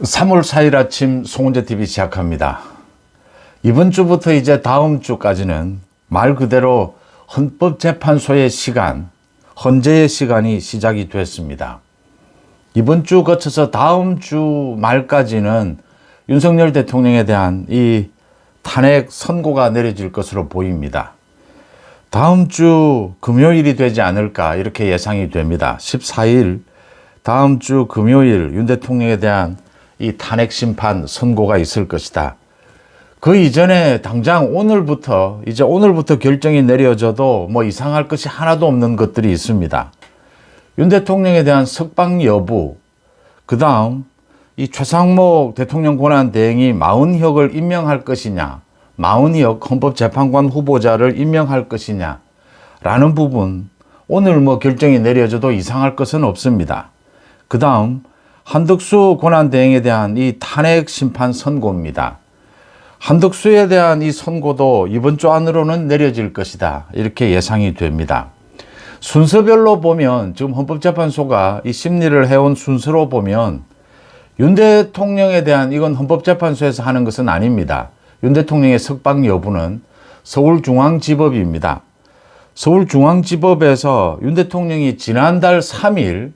3월 4일 아침 송은재 TV 시작합니다. 이번 주부터 이제 다음 주까지는 말 그대로 헌법재판소의 시간, 헌재의 시간이 시작이 됐습니다. 이번 주 거쳐서 다음 주 말까지는 윤석열 대통령에 대한 이 탄핵 선고가 내려질 것으로 보입니다. 다음 주 금요일이 되지 않을까 이렇게 예상이 됩니다. 14일 다음 주 금요일 윤 대통령에 대한 이 탄핵 심판 선고가 있을 것이다. 그 이전에 당장 오늘부터 이제 오늘부터 결정이 내려져도 뭐 이상할 것이 하나도 없는 것들이 있습니다. 윤 대통령에 대한 석방 여부, 그 다음 이 최상목 대통령 권한 대행이 마은혁을 임명할 것이냐, 마은혁 헌법재판관 후보자를 임명할 것이냐, 라는 부분, 오늘 뭐 결정이 내려져도 이상할 것은 없습니다. 그 다음, 한덕수 권한대행에 대한 이 탄핵 심판 선고입니다. 한덕수에 대한 이 선고도 이번 주 안으로는 내려질 것이다. 이렇게 예상이 됩니다. 순서별로 보면 지금 헌법재판소가 이 심리를 해온 순서로 보면 윤 대통령에 대한 이건 헌법재판소에서 하는 것은 아닙니다. 윤 대통령의 석방 여부는 서울중앙지법입니다. 서울중앙지법에서 윤 대통령이 지난달 3일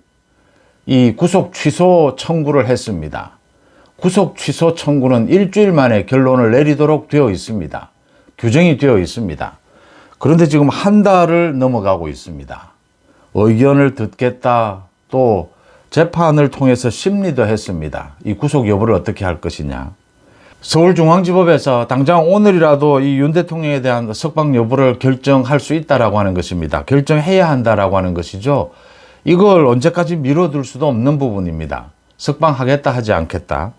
이 구속 취소 청구를 했습니다. 구속 취소 청구는 일주일 만에 결론을 내리도록 되어 있습니다. 규정이 되어 있습니다. 그런데 지금 한 달을 넘어가고 있습니다. 의견을 듣겠다 또 재판을 통해서 심리도 했습니다. 이 구속 여부를 어떻게 할 것이냐. 서울중앙지법에서 당장 오늘이라도 이 윤 대통령에 대한 석방 여부를 결정할 수 있다라고 하는 것입니다. 결정해야 한다라고 하는 것이죠. 이걸 언제까지 미뤄둘 수도 없는 부분입니다. 석방하겠다 하지 않겠다.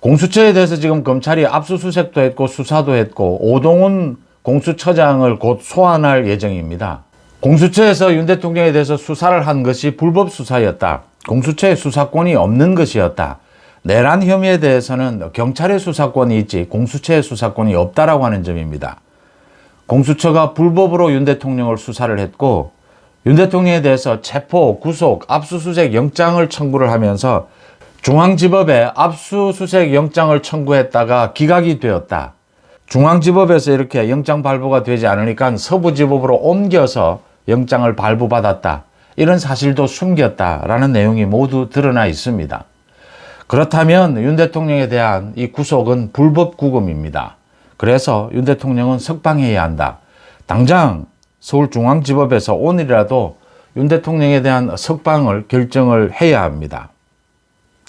공수처에 대해서 지금 검찰이 압수수색도 했고 수사도 했고 오동훈 공수처장을 곧 소환할 예정입니다. 공수처에서 윤 대통령에 대해서 수사를 한 것이 불법 수사였다. 공수처의 수사권이 없는 것이었다. 내란 혐의에 대해서는 경찰의 수사권이 있지 공수처의 수사권이 없다라고 하는 점입니다. 공수처가 불법으로 윤 대통령을 수사를 했고 윤 대통령에 대해서 체포, 구속, 압수수색 영장을 청구를 하면서 중앙지법에 압수수색 영장을 청구했다가 기각이 되었다. 중앙지법에서 이렇게 영장 발부가 되지 않으니까 서부지법으로 옮겨서 영장을 발부받았다. 이런 사실도 숨겼다라는 내용이 모두 드러나 있습니다. 그렇다면 윤 대통령에 대한 이 구속은 불법 구금입니다. 그래서 윤 대통령은 석방해야 한다. 당장 서울중앙지법에서 오늘이라도 윤 대통령에 대한 석방을 결정을 해야 합니다.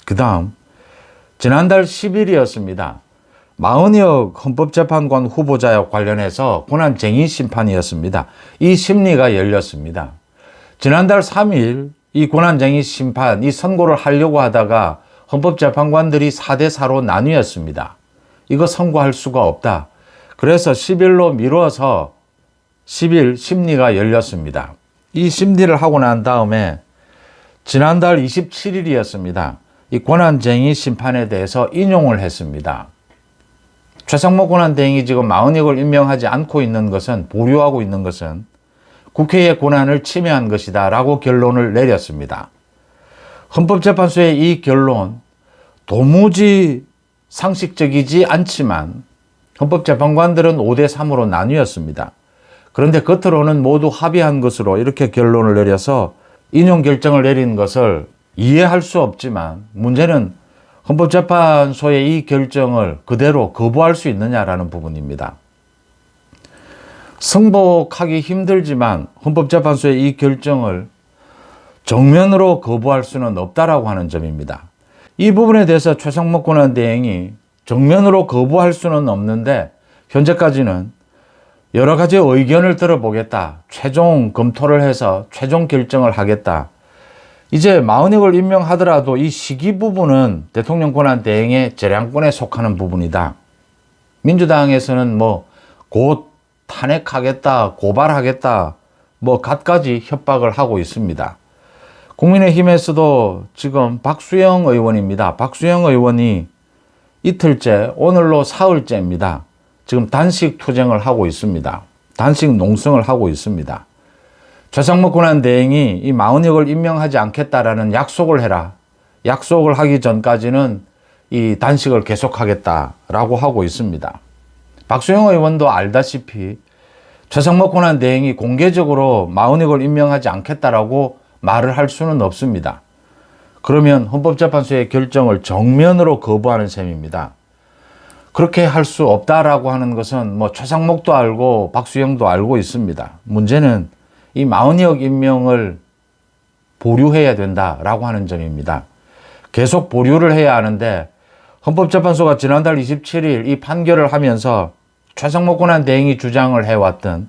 그 다음, 지난달 10일이었습니다. 마은혁 헌법재판관 후보자와 관련해서 고난쟁의 심판이었습니다. 이 심리가 열렸습니다. 지난달 3일 이 고난쟁의 심판, 이 선고를 하려고 하다가 헌법재판관들이 4대4로 나뉘었습니다. 이거 선고할 수가 없다. 그래서 10일로 미뤄서 10일 심리가 열렸습니다. 이 심리를 하고 난 다음에 지난달 27일이었습니다. 이 권한쟁의 심판에 대해서 인용을 했습니다. 최상목 권한대행이 지금 마흔역을 임명하지 않고 있는 것은 보류하고 있는 것은 국회의 권한을 침해한 것이다 라고 결론을 내렸습니다. 헌법재판소의 이 결론 도무지 상식적이지 않지만 헌법재판관들은 5대3으로 나뉘었습니다. 그런데 겉으로는 모두 합의한 것으로 이렇게 결론을 내려서 인용 결정을 내린 것을 이해할 수 없지만 문제는 헌법재판소의 이 결정을 그대로 거부할 수 있느냐라는 부분입니다. 승복하기 힘들지만 헌법재판소의 이 결정을 정면으로 거부할 수는 없다라고 하는 점입니다. 이 부분에 대해서 최상목 권한대행이 정면으로 거부할 수는 없는데 현재까지는 여러 가지 의견을 들어보겠다. 최종 검토를 해서 최종 결정을 하겠다. 이제 마흔역을 임명하더라도 이 시기 부분은 대통령 권한 대행의 재량권에 속하는 부분이다. 민주당에서는 뭐 곧 탄핵하겠다, 고발하겠다, 뭐 갖가지 협박을 하고 있습니다. 국민의힘에서도 지금 박수영 의원입니다. 박수영 의원이 이틀째, 오늘로 사흘째입니다. 지금 단식 투쟁을 하고 있습니다. 단식 농성을 하고 있습니다. 최상목 권한대행이 이 마흔역을 임명하지 않겠다라는 약속을 해라. 약속을 하기 전까지는 이 단식을 계속하겠다라고 하고 있습니다. 박수영 의원도 알다시피 최상목 권한 대행이 공개적으로 마은익을 임명하지 않겠다라고 말을 할 수는 없습니다. 그러면 헌법재판소의 결정을 정면으로 거부하는 셈입니다. 그렇게 할 수 없다라고 하는 것은 뭐 최상목도 알고 박수영도 알고 있습니다. 문제는 이 마은혁 임명을 보류해야 된다라고 하는 점입니다. 계속 보류를 해야 하는데 헌법재판소가 지난달 27일 이 판결을 하면서 최상목 권한 대행이 주장을 해왔던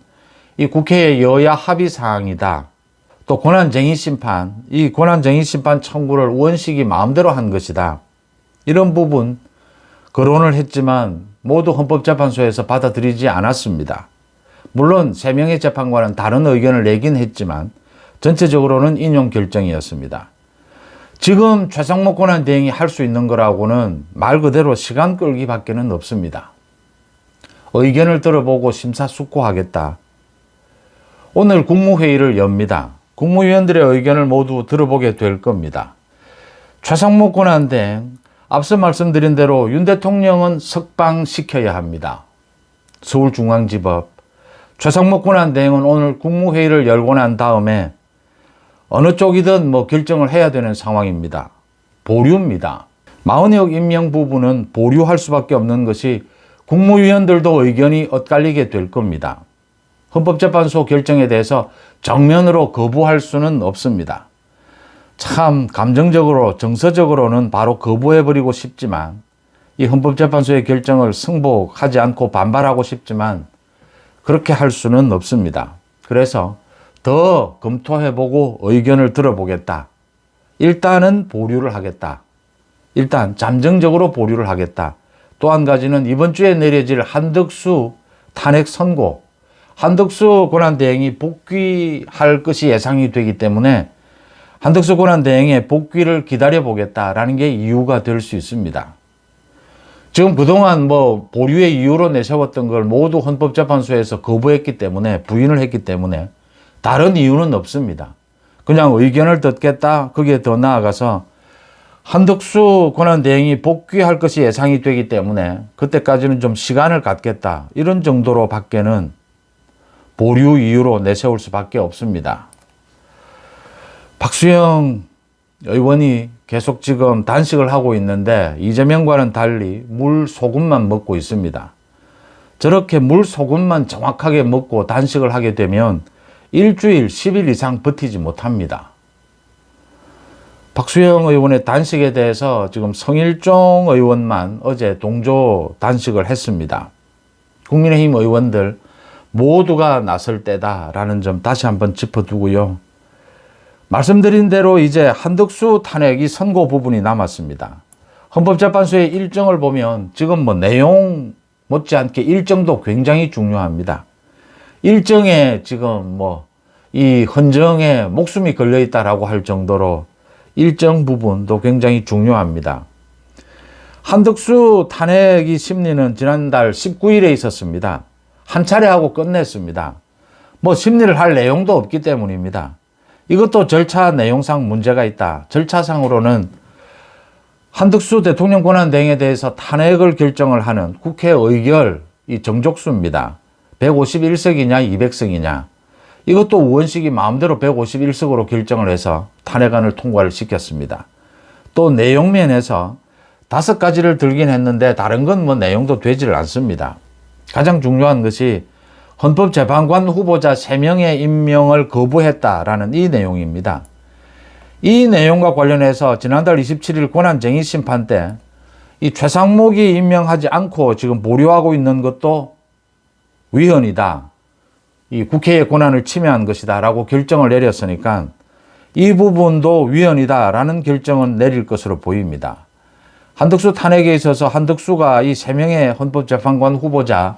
이 국회의 여야 합의 사항이다. 또 권한쟁의 심판, 이 권한쟁의 심판 청구를 원식이 마음대로 한 것이다. 이런 부분 거론을 했지만 모두 헌법재판소에서 받아들이지 않았습니다. 물론 세 명의 재판관은 다른 의견을 내긴 했지만 전체적으로는 인용 결정이었습니다. 지금 최상목 권한 대행이 할 수 있는 거라고는 말 그대로 시간 끌기밖에는 없습니다. 의견을 들어보고 심사숙고하겠다. 오늘 국무회의를 엽니다. 국무위원들의 의견을 모두 들어보게 될 겁니다. 최상목 권한 대행, 앞서 말씀드린 대로 윤 대통령은 석방시켜야 합니다. 서울중앙지법. 최상목 권한 대행은 오늘 국무회의를 열고 난 다음에 어느 쪽이든 뭐 결정을 해야 되는 상황입니다. 보류입니다. 마흔역 임명 부분은 보류할 수밖에 없는 것이 국무위원들도 의견이 엇갈리게 될 겁니다. 헌법재판소 결정에 대해서 정면으로 거부할 수는 없습니다. 참 감정적으로 정서적으로는 바로 거부해버리고 싶지만 이 헌법재판소의 결정을 승복하지 않고 반발하고 싶지만 그렇게 할 수는 없습니다. 그래서 더 검토해보고 의견을 들어보겠다. 일단은 보류를 하겠다. 일단 잠정적으로 보류를 하겠다. 또 한 가지는 이번 주에 내려질 한덕수 탄핵 선고, 한덕수 권한대행이 복귀할 것이 예상이 되기 때문에 한덕수 권한대행의 복귀를 기다려보겠다라는 게 이유가 될 수 있습니다. 지금 그동안 뭐 보류의 이유로 내세웠던 걸 모두 헌법재판소에서 거부했기 때문에 부인을 했기 때문에 다른 이유는 없습니다. 그냥 의견을 듣겠다. 그게 더 나아가서 한덕수 권한대행이 복귀할 것이 예상이 되기 때문에 그때까지는 좀 시간을 갖겠다. 이런 정도로 밖에는 보류 이유로 내세울 수밖에 없습니다. 박수영 의원이 계속 지금 단식을 하고 있는데 이재명과는 달리 물 소금만 먹고 있습니다. 저렇게 물 소금만 정확하게 먹고 단식을 하게 되면 일주일, 10일 이상 버티지 못합니다. 박수영 의원의 단식에 대해서 지금 성일종 의원만 어제 동조 단식을 했습니다. 국민의힘 의원들 모두가 나설 때다라는 점 다시 한번 짚어두고요. 말씀드린 대로 이제 한덕수 탄핵이 선고 부분이 남았습니다. 헌법재판소의 일정을 보면 지금 뭐 내용 못지않게 일정도 굉장히 중요합니다. 일정에 지금 뭐 이 헌정에 목숨이 걸려 있다라고 할 정도로 일정 부분도 굉장히 중요합니다. 한덕수 탄핵이 심리는 지난달 19일에 있었습니다. 한 차례 하고 끝냈습니다. 뭐 심리를 할 내용도 없기 때문입니다. 이것도 절차 내용상 문제가 있다. 절차상으로는 한덕수 대통령 권한 대행에 대해서 탄핵을 결정을 하는 국회 의결 이 정족수입니다. 151석이냐 200석이냐 이것도 우원식이 마음대로 151석으로 결정을 해서 탄핵안을 통과를 시켰습니다. 또 내용면에서 다섯 가지를 들긴 했는데 다른 건 뭐 내용도 되지를 않습니다. 가장 중요한 것이 헌법재판관 후보자 3명의 임명을 거부했다라는 이 내용입니다. 이 내용과 관련해서 지난달 27일 권한쟁의 심판 때 이 최상목이 임명하지 않고 지금 보류하고 있는 것도 위헌이다. 이 국회의 권한을 침해한 것이다. 라고 결정을 내렸으니까 이 부분도 위헌이다 라는 결정은 내릴 것으로 보입니다. 한덕수 탄핵에 있어서 한덕수가 이세 명의 헌법재판관 후보자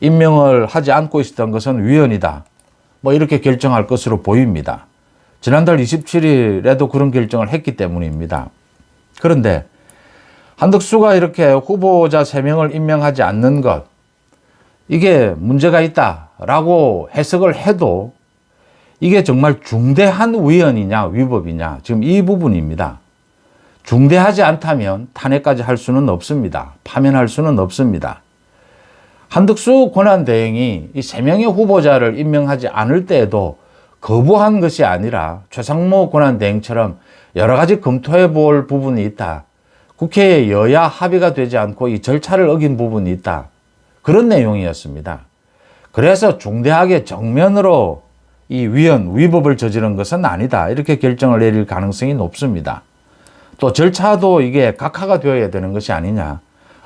임명을 하지 않고 있었던 것은 위헌이다. 뭐 이렇게 결정할 것으로 보입니다. 지난달 27일에도 그런 결정을 했기 때문입니다. 그런데 한덕수가 이렇게 후보자 3명을 임명하지 않는 것, 이게 문제가 있다라고 해석을 해도 이게 정말 중대한 위헌이냐, 위법이냐, 지금 이 부분입니다. 중대하지 않다면 탄핵까지 할 수는 없습니다. 파면할 수는 없습니다. 한덕수 권한대행이 이 세 명의 후보자를 임명하지 않을 때에도 거부한 것이 아니라 최상모 권한대행처럼 여러 가지 검토해 볼 부분이 있다. 국회에 여야 합의가 되지 않고 이 절차를 어긴 부분이 있다. 그런 내용이었습니다. 그래서 중대하게 정면으로 이 위헌, 위법을 저지른 것은 아니다. 이렇게 결정을 내릴 가능성이 높습니다. 또 절차도 이게 각하가 되어야 되는 것이 아니냐.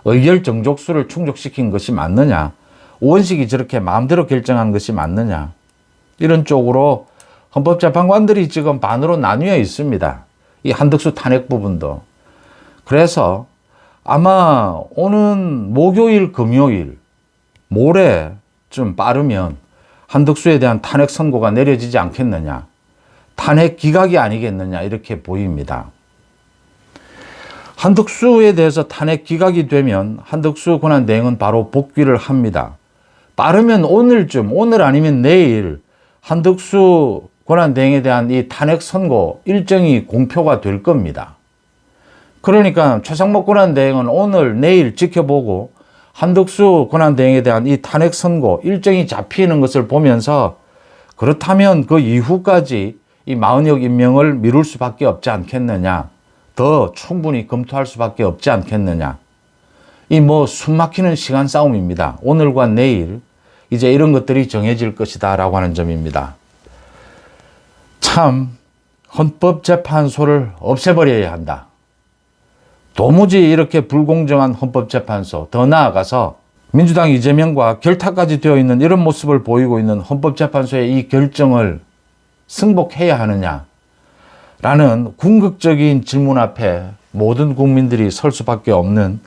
의결 정족수를 충족시킨 것이 맞느냐. 오원식이 저렇게 마음대로 결정한 것이 맞느냐. 이런 쪽으로 헌법재판관들이 지금 반으로 나뉘어 있습니다. 이 한덕수 탄핵 부분도. 그래서 아마 오는 목요일, 금요일, 모레쯤 빠르면 한덕수에 대한 탄핵 선고가 내려지지 않겠느냐. 탄핵 기각이 아니겠느냐. 이렇게 보입니다. 한덕수에 대해서 탄핵 기각이 되면 한덕수 권한대행은 바로 복귀를 합니다. 빠르면 오늘쯤, 오늘 아니면 내일 한덕수 권한대행에 대한 이 탄핵 선고 일정이 공표가 될 겁니다. 그러니까 최상목 권한대행은 오늘, 내일 지켜보고 한덕수 권한대행에 대한 이 탄핵 선고 일정이 잡히는 것을 보면서 그렇다면 그 이후까지 이 마흔역 임명을 미룰 수밖에 없지 않겠느냐. 더 충분히 검토할 수밖에 없지 않겠느냐. 이 뭐 숨막히는 시간 싸움입니다. 오늘과 내일 이제 이런 것들이 정해질 것이다 라고 하는 점입니다. 참 헌법재판소를 없애버려야 한다. 도무지 이렇게 불공정한 헌법재판소, 더 나아가서 민주당 이재명과 결탁까지 되어 있는 이런 모습을 보이고 있는 헌법재판소의 이 결정을 승복해야 하느냐. 라는 궁극적인 질문 앞에 모든 국민들이 설 수밖에 없는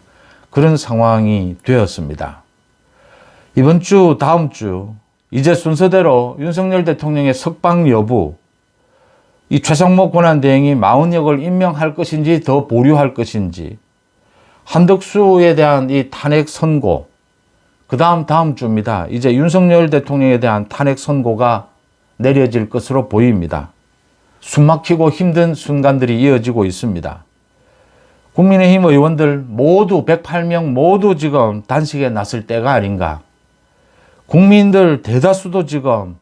그런 상황이 되었습니다. 이번 주, 다음 주, 이제 순서대로 윤석열 대통령의 석방 여부, 이 최상목 권한대행이 마흔역을 임명할 것인지 더 보류할 것인지, 한덕수에 대한 이 탄핵 선고, 그 다음 다음 주입니다. 이제 윤석열 대통령에 대한 탄핵 선고가 내려질 것으로 보입니다. 숨막히고 힘든 순간들이 이어지고 있습니다. 국민의힘 의원들 모두 108명 모두 지금 단식에 나설 때가 아닌가. 국민들 대다수도 지금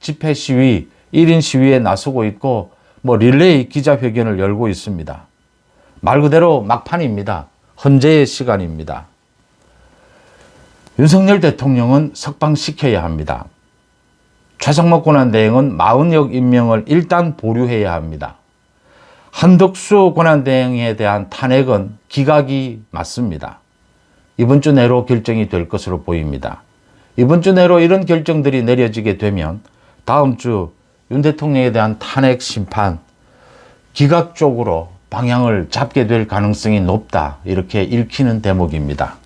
집회 시위, 1인 시위에 나서고 있고 뭐 릴레이 기자회견을 열고 있습니다. 말 그대로 막판입니다. 헌재의 시간입니다. 윤석열 대통령은 석방시켜야 합니다. 최상목 권한대행은 마흔역 임명을 일단 보류해야 합니다. 한덕수 권한대행에 대한 탄핵은 기각이 맞습니다. 이번 주 내로 결정이 될 것으로 보입니다. 이번 주 내로 이런 결정들이 내려지게 되면 다음 주 윤 대통령에 대한 탄핵 심판 기각 쪽으로 방향을 잡게 될 가능성이 높다. 이렇게 읽히는 대목입니다.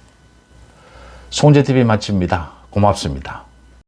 송재TV 마칩니다. 고맙습니다.